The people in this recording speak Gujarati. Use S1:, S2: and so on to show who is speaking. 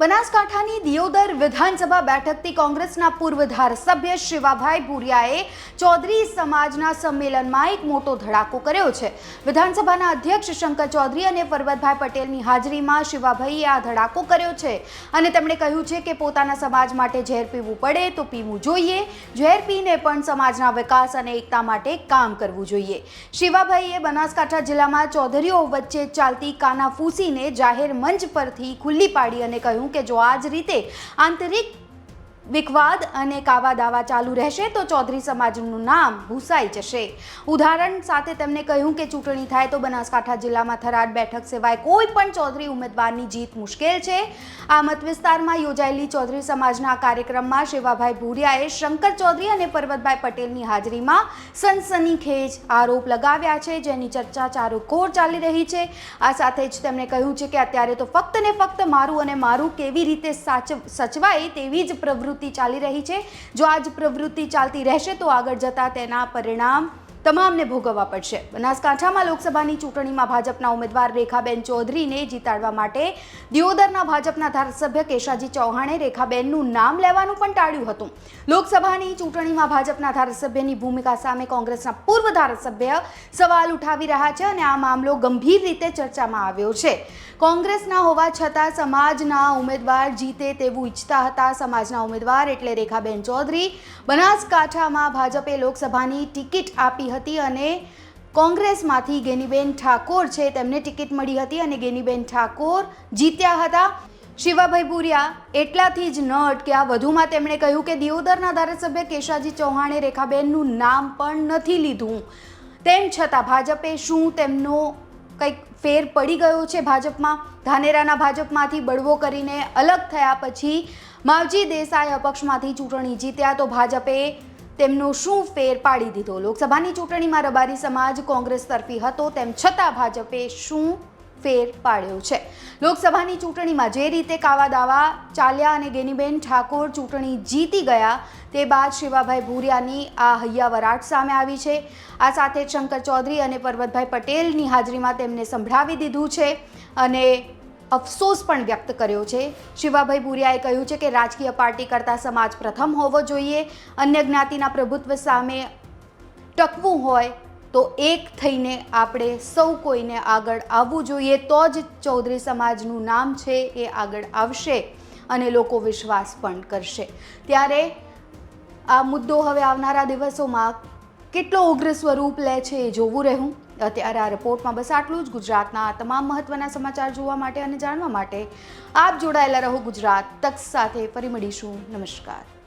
S1: બનાસકાંઠાની દિયોદર વિધાનસભા બેઠકથી કોંગ્રેસના પૂર્વ ધારાસભ્ય શિવાભાઈ ભુરિયાએ ચૌધરી સમાજના સંમેલનમાં એક મોટો ધડાકો કર્યો છે. વિધાનસભાના અધ્યક્ષ શંકર ચૌધરી અને પરબતભાઈ પટેલની હાજરીમાં શિવાભાઈએ આ ધડાકો કર્યો છે અને તેમણે કહ્યું છે કે પોતાના સમાજ માટે ઝેર પીવું પડે તો પીવું જોઈએ. ઝેર પીને પણ સમાજના વિકાસ અને એકતા માટે કામ કરવું જોઈએ. શિવાભાઈએ બનાસકાંઠા જિલ્લામાં ચૌધરીઓ વચ્ચે ચાલતી કાનાફૂસીને જાહેર મંચ પરથી ખુલ્લી પાડી અને કહ્યું કે જો આ જ રીતે આંતરિક વિખવાદ અને કાવા દાવા ચાલુ રહેશે તો ચૌધરી સમાજનું નામ ભૂસાઈ જશે. ઉદાહરણ સાથે તેમણે કહ્યું કે ચૂંટણી થાય તો બનાસકાંઠા જિલ્લામાં થરાદ બેઠક સિવાય કોઈ પણ ચૌધરી ઉમેદવારની જીત મુશ્કેલ છે. આ મત વિસ્તારમાં યોજાયેલી ચૌધરી સમાજના કાર્યક્રમમાં શિવાભાઈ ભૂરિયાએ શંકર ચૌધરી અને પરબતભાઈ પટેલની હાજરીમાં સનસનીખેજ આરોપ લગાવ્યા છે, જેની ચર્ચા ચારોકોર ચાલી રહી છે. આ સાથે જ તેમણે કહ્યું છે કે અત્યારે તો ફક્ત ને ફક્ત મારું અને મારું કેવી રીતે સાચ, સચવાય તેવી જ પ્રવૃત્તિ ચાલી રહી છે. જો આ જ પ્રવૃત્તિ ચાલતી રહેશે તો આગળ જતાં તેના પરિણામ તમામને ભોગવવા પડશે. બનાસકાંઠામાં લોકસભાની ચૂંટણીમાં ભાજપના ઉમેદવાર રેખાબેન ચૌધરીને જીતાડવા માટે દિયોદરના ભાજપના ધારાસભ્ય કેશાજી ચૌહાણે રેખાબેનનું નામ લેવાનું પણ ટાળ્યું હતું. લોકસભાની ચૂંટણીમાં ભાજપના ધારાસભ્યની ભૂમિકા સામે કોંગ્રેસના પૂર્વ ધારાસભ્ય સવાલ ઉઠાવી રહ્યા છે અને આ મામલો ગંભીર રીતે ચર્ચામાં આવ્યો છે. કોંગ્રેસના હોવા છતાં સમાજના ઉમેદવાર જીતે તેવું ઈચ્છતા હતા. સમાજના ઉમેદવાર એટલે રેખાબેન ચૌધરી. બનાસકાંઠામાં ભાજપે લોકસભાની ટિકિટ આપી હતી. અને કોંગ્રેસમાંથી ગેનીબેન ઠાકોર છે, તેમને ટિકિટ મળી હતી અને ગેનીબેન ઠાકોર જીત્યા હતા. શિવાભાઈ પુરિયા એટલાથી જ ન અટક્યા વધુમાં તેમણે કહ્યું કે દિયોદરના ધારાસભ્ય કેશાજી ચૌહાણે રેખાબેનનું નામ પણ નથી લીધું. તેમ છતાં ભાજપે શું તેમનો કંઈક ફેર પડી ગયો છે ભાજપમાં? ધાનેરાના ભાજપમાંથી બળવો કરીને અલગ થયા પછી માવજી દેસાઈ અપક્ષમાંથી ચૂંટણી જીત્યા તો ભાજપે તેમનો શું ફેર પાડી દીધો? લોકસભાની ચૂંટણીમાં રબારી સમાજ કોંગ્રેસ તરફી હતો, તેમ છતાં ભાજપે શું ફેર પાડ્યો છે? લોકસભાની ચૂંટણીમાં જે રીતે કાવા દાવા ચાલ્યા અને ગેનીબેન ઠાકોર ચૂંટણી જીતી ગયા, તે બાદ શિવાભાઈ ભૂરિયાની આ હૈયા વરાટ સામે આવી છે. આ સાથે શંકર ચૌધરી અને પરબતભાઈ પટેલની હાજરીમાં તેમને સંભળાવી દીધું છે અને અફસોસ પણ વ્યક્ત કર્યો છે. શિવાભાઈ ભૂરિયાએ કહ્યું છે કે રાજકીય પાર્ટી કરતાં સમાજ પ્રથમ હોવો જોઈએ. અન્ય જ્ઞાતિના પ્રભુત્વ સામે ટકવું હોય તો એક થઈને આપણે સૌ કોઈને આગળ આવવું જોઈએ. તો જ ચૌધરી સમાજનું નામ છે એ આગળ આવશે અને લોકો વિશ્વાસ પણ કરશે. ત્યારે આ મુદ્દો હવે આવનારા દિવસોમાં કેટલો ઉગ્ર સ્વરૂપ લે છે એ જોવું રહ્યું? અત્યારે આ રિપોર્ટમાં બસ આટલું જ. ગુજરાતના તમામ મહત્વના સમાચાર જોવા માટે અને જાણવા માટે આપ જોડાયેલા રહો ગુજરાત તક સાથે. ફરી મળીશું. નમસ્કાર.